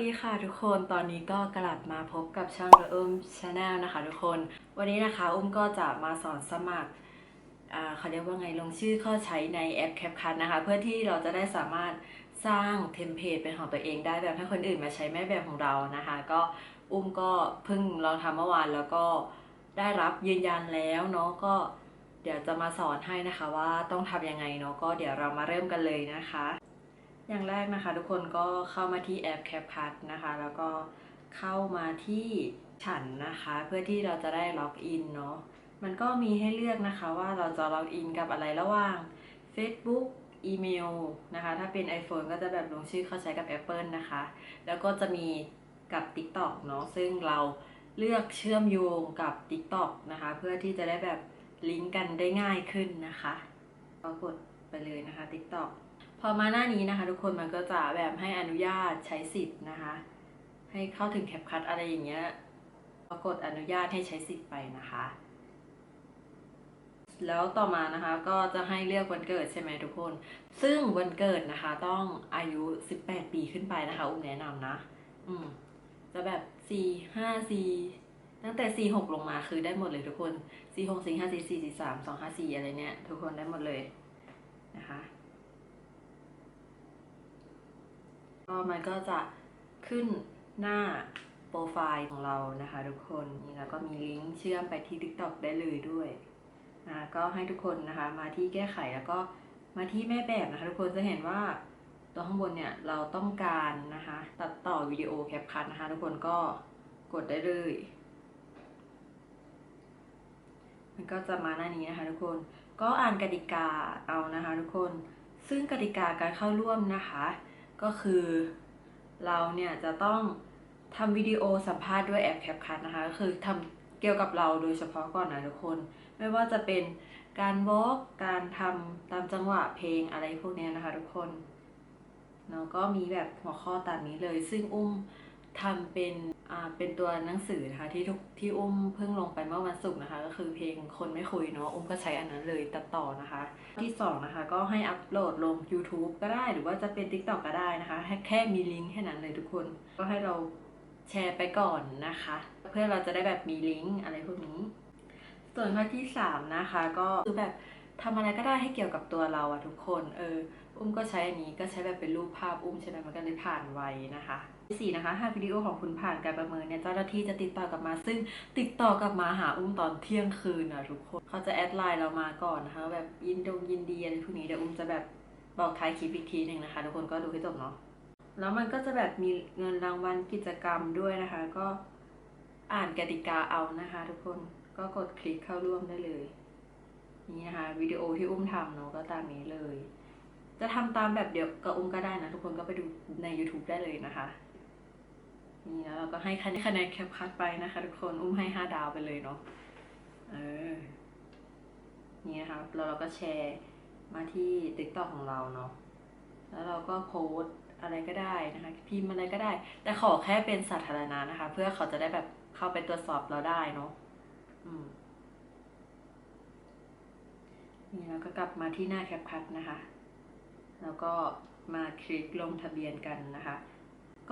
ดีค่ะทุกคน ตอนนี้ก็กลับมาพบกับช่องระอุ้มชาแนลนะคะทุกคน วันนี้นะคะอุ้มก็จะมาสอนสมัครเขาเรียกว่าไงลงชื่อเข้าใช้ในแอป CapCut นะคะ เพื่อที่เราจะได้สามารถสร้างเทมเพลตเป็นของตัวเองได้แบบให้คนอื่นมาใช้แม่แบบของเรานะคะ ก็อุ้มก็เพิ่งลองทำเมื่อวานแล้วก็ได้รับยืนยันแล้วเนาะก็เดี๋ยวจะมาสอนให้นะคะว่าต้องทำยังไงเนาะก็เดี๋ยวเรามาเริ่มกันเลยนะคะ อย่างแรกนะคะ ทุกคนก็เข้ามาที่แอป CapCut นะคะ แล้วก็เข้ามาที่ฉันนะคะ เพื่อที่เราจะได้ล็อกอินเนาะมันก็มีให้เลือกนะคะว่าเราจะล็อกอินกับอะไรระหว่าง Facebook อีเมลนะคะ ถ้าเป็น iPhone ก็จะแบบลงชื่อเข้าใช้กับ Apple นะคะ แล้วก็จะมีกับ TikTok เนาะซึ่งเราเลือกเชื่อมโยงกับ TikTok นะคะ เพื่อที่จะได้แบบลิงก์กันได้ง่ายขึ้นนะคะก็กดไปเลยนะคะ TikTok พอมาหน้านี้นะคะ ทุกคนมันก็จะแบบให้อนุญาตใช้สิทธิ์นะคะ ให้เข้าถึงแคปคัทอะไรอย่างเงี้ยก็กดอนุญาตให้ใช้สิทธิ์ไปนะคะ แล้วต่อมานะคะก็จะให้เลือกวันเกิดใช่ไหมทุกคน ซึ่งวันเกิดนะคะ ต้องอายุ 18 ปีขึ้นไปนะคะ อุ้มแนะนำนะ อืมจะแบบ4 5 4ตั้งแต่4 6ลงมาคือได้หมดเลยทุกคน4 6 4 5 4 4 4 3 2 5 4อะไรเนี่ย ทุกคนได้หมดเลยนะคะ ก็มันก็จะขึ้นหน้าโปรไฟล์ของเรานะคะทุกคนนี่แล้วก็มีลิงก์เชื่อมไปที่ TikTok ได้เลยด้วยนะก็ให้ทุกคนนะคะมาที่แก้ไขแล้วก็มาที่แม่แบบนะคะทุกคนจะเห็นว่าตัวข้างบนเนี่ยเราต้องการนะคะตัดต่อวิดีโอแคปคัทนะคะทุกคนก็กดได้เลย มันก็จะมาหน้านี้นะคะทุกคนก็อ่านกติกาเอานะคะทุกคนซึ่งกติกาการเข้าร่วมนะคะ ก็คือเราเนี่ยจะต้องทำวิดีโอสัมภาษณ์ด้วยแอปแคปคัทนะคะก็คือทำเกี่ยวกับเราโดยเฉพาะก่อนนะทุกคน ไม่ว่าจะเป็นการวอล์กการทำตามจังหวะเพลงอะไรพวกนี้นะคะทุกคนเนาะก็มีแบบหัวข้อตามนี้เลย ซึ่งอุ้ม ทำเป็นอ่าเป็นตัวหนังสือนะคะที่ทุกที่อุ้มเพิ่งลงไปเมื่อวันศุกร์นะคะ ก็คือเพลงคนไม่คุยเนาะอุ้มก็ใช้อันนั้นเลยตัดต่อนะคะ ที่สองนะคะก็ให้อัปโหลดลง YouTube ก็ได้หรือว่าจะเป็น TikTok ก็ได้นะคะแค่แค่มีลิงก์แค่นั้นเลยทุกคน ก็ให้เราแชร์ไปก่อนนะคะ เพื่อเราจะได้แบบมีลิงก์อะไรพวกนี้ ส่วนข้อที่สามนะคะก็คือแบบทำอะไรก็ได้ให้เกี่ยวกับตัวเราอะทุกคนเอออุ้มก็ใช้อันนี้ก็ใช้แบบเป็นรูปภาพอุ้มใช่ไหมมันก็เลยผ่านไวนะคะ ที่สี่นะคะหากวิดีโอของคุณผ่านการประเมินเนี่ยเจ้าหน้าที่จะติดต่อกลับมา ซึ่งติดต่อกลับมาหาอุ้มตอนเที่ยงคืนนะทุกคนเขาจะแอดไลน์เรามาก่อนนะคะแบบยินดงยินดีอะไรพวกนี้เดี๋ยวอุ้มจะแบบบอกท้ายคลิปอีกทีหนึ่งนะคะทุกคนก็ดูให้จบเนาะแล้วมันก็จะแบบมีเงินรางวัลกิจกรรมด้วยนะคะ ก็อ่านกติกาเอานะคะ ทุกคนก็กดคลิกเข้าร่วมได้เลย นี่นะคะวิดีโอที่อุ้มทำเนาะก็ตามนี้เลย จะทำตามแบบเดียวกับอุ้มก็ได้นะ ทุกคนก็ไปดูใน YouTube ได้เลยนะคะ นี่แล้วเราก็ให้คะแนนคะแนนแคปคัดไปนะคะ ทุกคนอุ้มให้ห้าดาวไปเลยเนาะเออนี่นะคะแล้วเราก็แชร์มาที่ TikTok ของเราเนาะแล้วเราก็โพสอะไรก็ได้นะคะพิมพ์อะไรก็ได้ แต่ขอแค่เป็นสาธารณะนะคะ เพื่อเขาจะได้แบบเข้าไปตรวจสอบเราได้เนาะอืมนี่เราก็กลับมาที่หน้าแคปคัทนะคะ แล้วก็มาคลิกลงทะเบียนกันนะคะ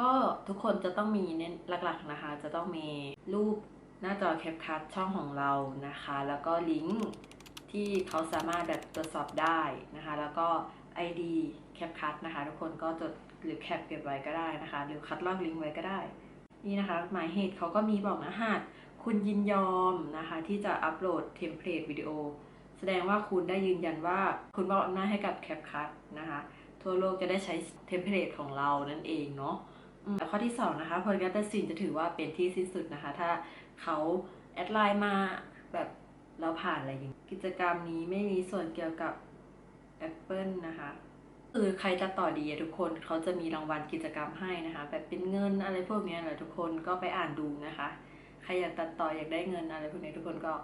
ก็ทุกคนจะต้องมีเน้นหลักๆนะคะ จะต้องมีรูปหน้าจอแคปคัทช่องของเรานะคะ แล้วก็ลิงก์ที่เขาสามารถแบบตรวจสอบได้นะคะ แล้วก็ ID แคปคัทนะคะ ทุกคนก็จดหรือแคปเก็บไว้ก็ได้นะคะ หรือคัดลอกลิงก์ไว้ก็ได้ นี่นะคะ หมายเหตุเขาก็มีบอกนะหากคุณยินยอมนะคะ ที่จะอัปโหลดเทมเพลตวิดีโอ แสดงว่าคุณได้ยืนยันว่าคุณมอบอำนาจให้กับ CapCut นะคะ ทั่วโลกจะได้ใช้เทมเพลตของเรานั่นเองเนาะ ข้อที่สองนะคะผลการตัดสินจะถือว่าเป็นที่สิ้นสุดนะคะ ถ้าเขาแอดไลน์มาแบบเราผ่านอะไรอย่างกิจกรรมนี้ไม่มีส่วนเกี่ยวกับ Apple นะคะคือใครจะต่อดีทุกคนเขาจะมีรางวัลกิจกรรมให้นะคะ แบบเป็นเงินอะไรพวกนี้แหละทุกคนก็ไปอ่านดูนะคะ ใครอยากตัดต่ออยากได้เงินอะไรพวกนี้ทุกคนก็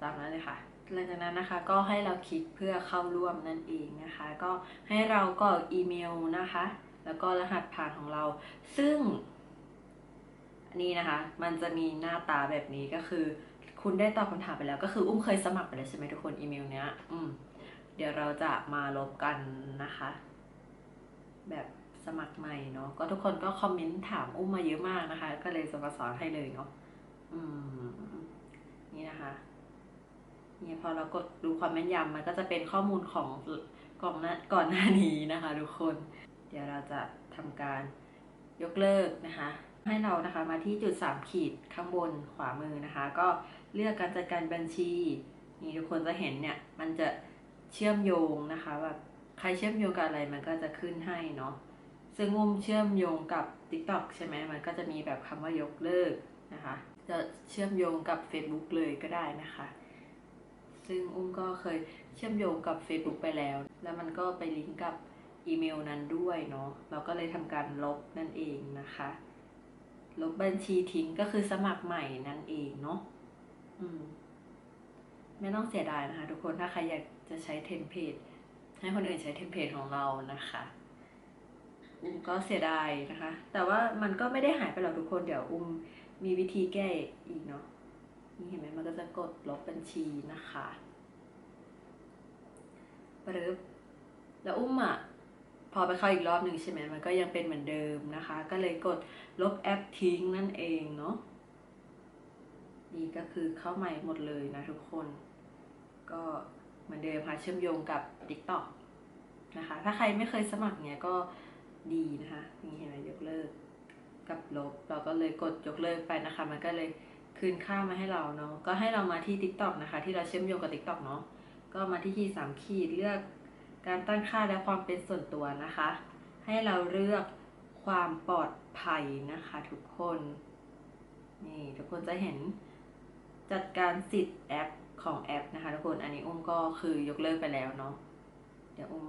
ตามนั้นเลยค่ะหลังจากนั้นนะคะก็ให้เราคลิกเพื่อเข้าร่วมนั่นเองนะคะ ก็ให้เรากรอกอีเมลนะคะ แล้วก็รหัสผ่านของเรา ซึ่งนนี้นะคะ มันจะมีหน้าตาแบบนี้ก็คือ คุณได้ตอบคำถามไปแล้ว ก็คืออุ้มเคยสมัครไปแล้วใช่ไหมทุกคนอีเมลเนี้ย อืม เดี๋ยวเราจะมาลบกันนะคะ แบบสมัครใหม่เนาะก็ทุกคนก็คอมเมนต์ถามอุ้มมาเยอะมากนะคะ ก็เลยจะมาสอนให้เลยเนาะอืม นี่นะคะนี่พอเรากดดูความแม่นยำมันก็จะเป็นข้อมูลของกล่องหน้าก่อนหน้านี้นะคะ ทุกคน เดี๋ยวเราจะทำการยกเลิกนะคะ ให้เรานะคะมาที่จุด 3 ขีดข้างบนขวามือนะคะ ก็เลือกการจัดการบัญชี นี่ทุกคนจะเห็นเนี่ย มันจะเชื่อมโยงนะคะแบบใครเชื่อมโยงกับอะไรมันก็จะขึ้นให้เนาะซึ่งอุ้มเชื่อมโยงกับ TikTok ใช่ไหมมันก็จะมีแบบคำว่ายกเลิกนะคะ จะเชื่อมโยงกับ Facebook เลยก็ได้นะคะซึ่งอุ้มก็เคยเชื่อมโยงกับ Facebook ไปแล้ว แล้วมันก็ไปลิงก์กับ อีเมลนั้นด้วยเนาะเราก็เลยทำการลบนั่นเองนะคะ ลบบัญชีทิ้งก็คือสมัครใหม่นั่นเองเนาะอืมไม่ต้องเสียดายนะคะ ทุกคนถ้าใครอยากจะใช้เทมเพลตให้คนอื่นใช้เทมเพลตของเรานะคะอุ้มก็เสียดายนะคะ แต่ว่ามันก็ไม่ได้หายไปหรอกทุกคนเดี๋ยวอุ้มมีวิธีแก้อีกเนาะนี่เห็นไหมมันก็จะกดลบบัญชีนะคะปึ๊บแล้วอุ้มอะ พอไปเข้าอีกรอบหนึ่งใช่ไหมมันก็ยังเป็นเหมือนเดิมนะคะ ก็เลยกดลบแอปทิ้งนั่นเองเนาะนี่ก็คือเข้าใหม่หมดเลยนะทุกคน ก็เหมือนเดิมค่ะเชื่อมโยงกับ TikTok นะคะ ถ้าใครไม่เคยสมัครเนี่ยก็ดีนะคะนี่เห็นไหมยกเลิกกับลบ เราก็เลยกดยกเลิกไปนะคะ มันก็เลยคืนค่ามาให้เราเนาะก็ให้เรามาที่ TikTok นะคะ ที่เราเชื่อมโยงกับ TikTok เนาะก็มาที่ขีดสามขีดเลือก การตั้งค่าและความเป็นส่วนตัวนะคะ ให้เราเลือกความปลอดภัยนะคะทุกคน นี่ทุกคนจะเห็นจัดการสิทธิ์แอปของแอปนะคะทุกคน อันนี้อุ้มก็คือยกเลิกไปแล้วเนาะ เดี๋ยวอุ้ม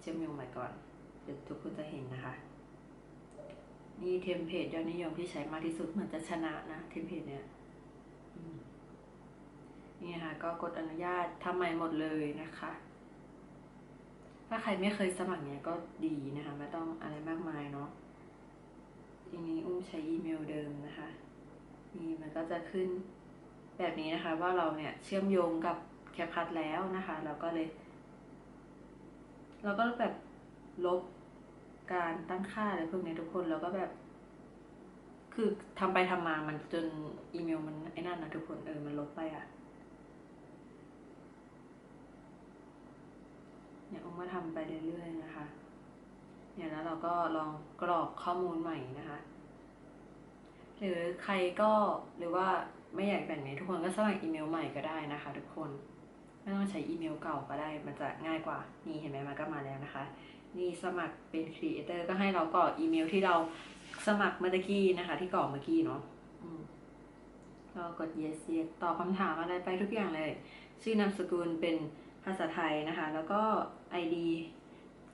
เชื่อมโยงใหม่ก่อน เดี๋ยวทุกคนจะเห็นนะคะ นี่เทมเพลตยอดนิยมที่ใช้มากที่สุดเหมือนจะชนะนะเทมเพลตเนี่ยนี่นะคะก็กดอนุญาตทำใหม่หมดเลยนะคะ ถ้าใครไม่เคยสมัครเนี่ยก็ดีนะคะ ไม่ต้องอะไรมากมายเนาะทีนี้อุ้มใช้อีเมลเดิมนะคะนี่มันก็จะขึ้นแบบนี้นะคะ ว่าเราเนี่ยเชื่อมโยงกับแคปคัทแล้วนะคะ เราก็เลย เราก็แบบลบการตั้งค่าอะไรพวกนี้ทุกคนแล้วก็แบบ คือทำไปทำมามันจนอีเมลมันไอ้นั่นนะทุกคนเออมันลบไปอะ่ะ เนี่ยอุ้มาทำไปเรื่อยๆนะคะเนี่ยแล้วเราก็ลองกรอกข้อมูลใหม่นะคะ หรือใครก็หรือว่าไม่อยากแบบนี้ทุกคนก็สมัครอีเมลใหม่ก็ได้นะคะ ทุกคนไม่ต้องใช้อีเมลเก่าก็ได้มันจะง่ายกว่านี่เห็นไหมมันก็มาแล้วนะคะ นี่สมัครเป็นครีเอเตอร์ก็ให้เรากรอกอีเมลที่เราสมัครเมื่อกี้นะคะ ที่กรอกเมื่อกี้เนาะก็กด yes yes ตอบคำถามอะไรไปทุกอย่างเลย ชื่อนามสกุลเป็นภาษาไทยนะคะ แล้วก็ ID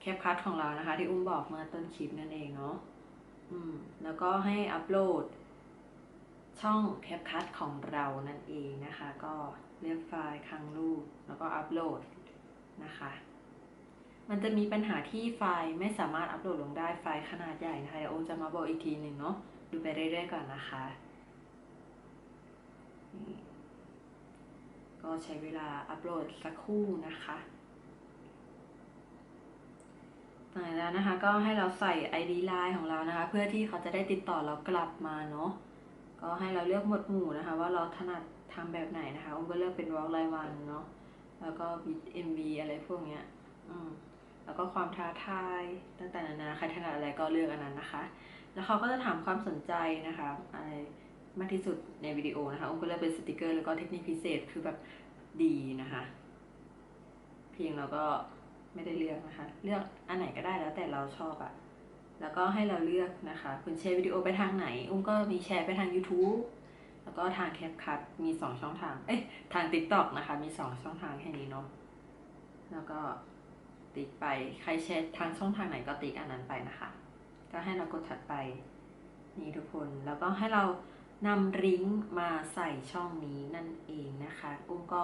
แคปคัทของเรานะคะ ที่อุ้มบอกเมื่อต้นคลิปนั่นเองเนาะอืมแล้วก็ให้อัปโหลดช่องแคปคัทของเรานั่นเองนะคะ ก็เลือกไฟล์ครั้งรูปแล้วก็อัปโหลดนะคะมันจะมีปัญหาที่ไฟล์ไม่สามารถอัปโหลดลงได้ไฟล์ขนาดใหญ่นะคะเดี๋ยวโอมจะมาบอกอีกทีหนึ่งเนาะดูไปเรื่อยๆก่อนนะคะนี่ก็ใช้เวลาอัปโหลดสักครู่นะคะ ต่างแล้วนะคะ ก็ให้เราใส่ ID Line ของเรานะคะ เพื่อที่เขาจะได้ติดต่อเรากลับมาเนาะก็ให้เราเลือกหมวดหมู่นะคะ ว่าเราถนัดทำแบบไหนนะคะอุ้มก็เลือกเป็นวอล์กรายวันเนาะแล้วก็บิทเอ็มวีอะไรพวกเนี้ยอืมแล้วก็ความท้าทายตั้งแต่นานาใครถนัดอะไรก็เลือกอันนั้นนะคะ แล้วเขาก็จะถามความสนใจนะคะอะไรมากที่สุดในวิดีโอนะคะอุ้มก็เลือกเป็นสติกเกอร์แล้วก็เทคนิคพิเศษคือแบบดีนะคะ เพียงเราก็ ไม่ได้เลือกนะคะ เลือกอันไหนก็ได้แล้วแต่เราชอบอะแล้วก็ให้เราเลือกนะคะ คุณแชร์วิดีโอไปทางไหน อุ้มก็มีแชร์ไปทาง YouTube แล้วก็ทางแคปคัทมีสองช่องทาง เอ้ย ทาง TikTok นะคะ มีสองช่องทางแค่นี้เนาะ แล้วก็ติ๊กไป ใครแชร์ทางช่องทางไหนก็ติ๊กอันนั้นไปนะคะ ก็ให้เรากดถัดไป นี่ทุกคน แล้วก็ให้เรานำลิงก์มาใส่ช่องนี้นั่นเองนะคะ อุ้มก็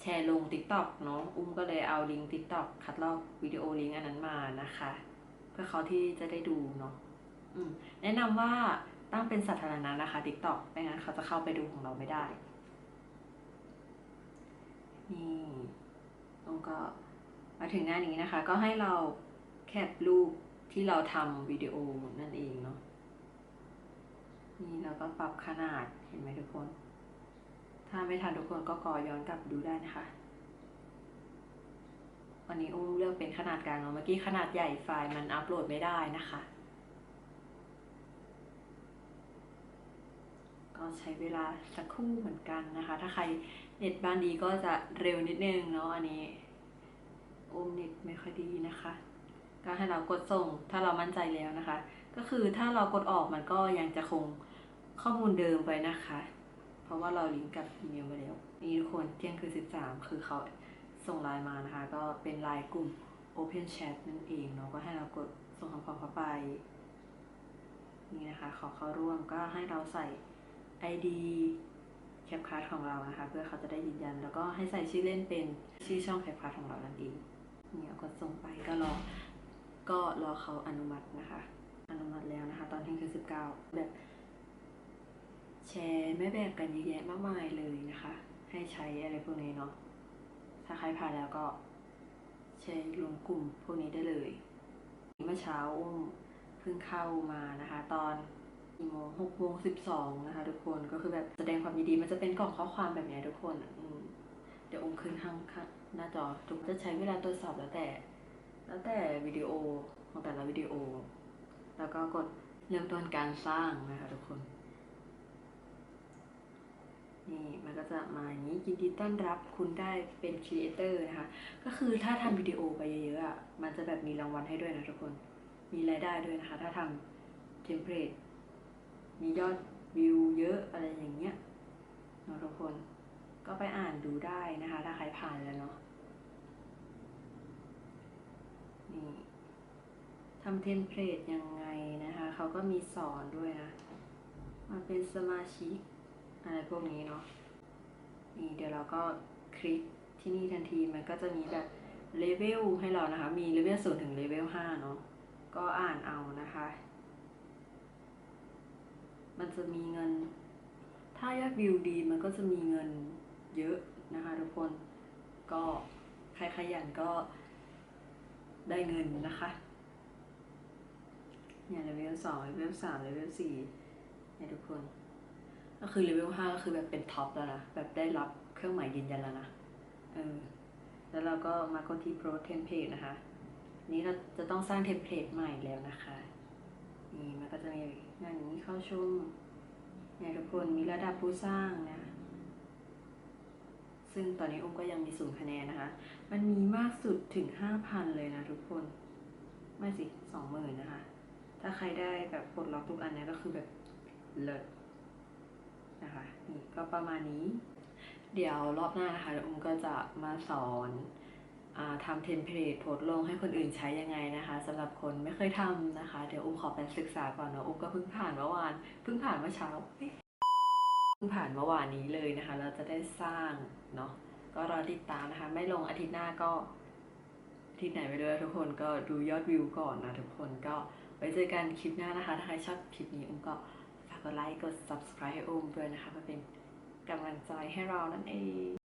แชร์ลง TikTok เนาะอุ้มก็เลยเอาลิงก์ TikTok คัดลอกวิดีโอลิงก์อันนั้นมานะคะ เพื่อเขาที่จะได้ดูเนาะอืมแนะนำว่าตั้งเป็นสาธารณะนะคะ TikTok ไม่งั้นเขาจะเข้าไปดูของเราไม่ได้ นี่อุ้มก็มาถึงหน้านี้นะคะ ก็ให้เราแคปรูปที่เราทำวิดีโอนั่นเองเนาะนี่เราก็ปรับขนาดเห็นไหมทุกคน ถ้าไม่ทันทุกคนก็กอย้อนกลับดูได้นะคะวันนี้อุ้มเลือกเป็นขนาดกลางเนาะเมื่อกี้ขนาดใหญ่ไฟล์มันอัปโหลดไม่ได้นะคะ ก็ใช้เวลาสักครู่เหมือนกันนะคะ ถ้าใครเน็ตบ้านดีก็จะเร็วนิดนึงเนาะอันนี้อุ้มเน็ตไม่ค่อยดีนะคะก็ให้เรากดส่งถ้าเรามั่นใจแล้วนะคะ ก็คือถ้าเรากดออกมันก็ยังจะคงข้อมูลเดิมไปนะคะ ราะว่าเราลิงก์กับอีเมลไปแล้ว นี่ทุกคนเที่ยงคือ 13 คือเขาส่งไลน์มานะคะ ก็เป็นไลน์กลุ่ม Open Chat นั่นเองเนาะก็ให้เรากดส่งคำความเข้าไป นี่นะคะ ขอเข้าร่วมก็ให้เราใส่ ID แคปคัสของเรานะคะ เพื่อเขาจะได้ยืนยัน แล้วก็ให้ใส่ชื่อเล่นเป็นชื่อช่องแคปคัสของเรานั่นเองเนี่ยกดส่งไปก็รอก็รอเขาอนุมัตินะคะ อนุมัติแล้วนะคะ ตอนเที่ยงคืนสิบเก้าแบบ แชร์ไม่แบบกันเยอะแยะมากมายเลยนะคะ ให้ใช้อะไรพวกนี้เนาะถ้าใครผ่านแล้วก็แชร์ลงกลุ่มพวกนี้ได้เลยเมื่อเช้าอุ้มเพิ่งเข้ามานะคะ ตอนกี่โมงหกโมงสิบสองนะคะทุกคนก็คือแบบแสดงความยินดีมันจะเป็นกล่องข้อความแบบนี้ทุกคนเดี๋ยวอุ้มขึ้นข้างข้างหน้าจอทุกจะใช้เวลาตรวจสอบแล้วแต่ แล้วแต่วิดีโอของแต่ละวิดีโอ แล้วก็กดเริ่มต้นการสร้างนะคะทุกคน นี่มันก็จะมาอย่างนี้ยินดีต้อนรับคุณได้เป็นครีเอเตอร์นะคะ ก็คือถ้าทำวิดีโอไปเยอะๆอะมันจะแบบมีรางวัลให้ด้วยนะทุกคน มีรายได้ด้วยนะคะ ถ้าทำเทมเพลตมียอดวิวเยอะอะไรอย่างเงี้ยเนาะทุกคนก็ไปอ่านดูได้นะคะ ถ้าใครผ่านแล้วเนาะนี่ทำเทมเพลตยังไงนะคะ เขาก็มีสอนด้วยนะ มาเป็นสมาชิก อะไรพวกนี้เนาะนี่เดี๋ยวเราก็คลิกที่นี่ทันทีมันก็จะมีแบบเลเวลให้เรานะคะ มีเลเวลศูนย์ถึงเลเวลห้าเนาะก็อ่านเอานะคะ มันจะมีเงิน ถ้ายอดวิวดีมันก็จะมีเงินเยอะนะคะทุกคนก็ใครขยันก็ได้เงินนะคะเนี่ยเลเวลสองเลเวลสามเลเวลสี่เนี่ยทุกคน ก็คือเลเวลห้าก็คือแบบเป็นท็อปแล้วนะ แบบได้รับเครื่องหมายยืนยันแล้วนะ เออ แล้วเราก็มากดที่ Pro Template นะคะ นี้เราจะต้องสร้างเทมเพลตใหม่แล้วนะคะ นี่มันก็จะมีอย่างนี้เข้าชมเนี่ยทุกคนมีระดับผู้สร้างนะ ซึ่งตอนนี้อุ้มก็ยังมีศูนย์คะแนนนะคะ มันมีมากสุดถึงห้าพันเลยนะทุกคน ไม่สิสองหมื่นนะคะ ถ้าใครได้แบบปลดล็อกทุกอันเนี้ก็คือแบบเลิศ นะคะนี่ก็ประมาณนี้ เดี๋ยวรอบหน้านะคะอุ้มก็จะมาสอนอทำเทมเพลตโพสลงให้คนอื่นใช้ยังไงนะคะสำหรับคนไม่เคยทำนะคะ เดี๋ยวอุ้มขอไปศึกษาก่อนเนาะอุ้มก็เพิ่งผ่านเมื่อวานเพิ่งผ่านเมื่อเช้าเพิ่งผ่านเมื่อวานนี้เลยนะคะ เราจะได้สร้างเนาะก็รอติดตามนะคะ ไม่ลงอาทิตย์หน้าก็อาทิตย์ไหนไปเลยทุกคนก็ดูยอดวิวก่อนนะทุกคนก็ไว้เจอกันคลิปหน้านะคะ ถ้าใครชอบคลิปนี้อุ้มก็ กดไลค์ กด subscribe ให้อมด้วยนะคะมาเป็นกำลังใจให้เรานั่นเอง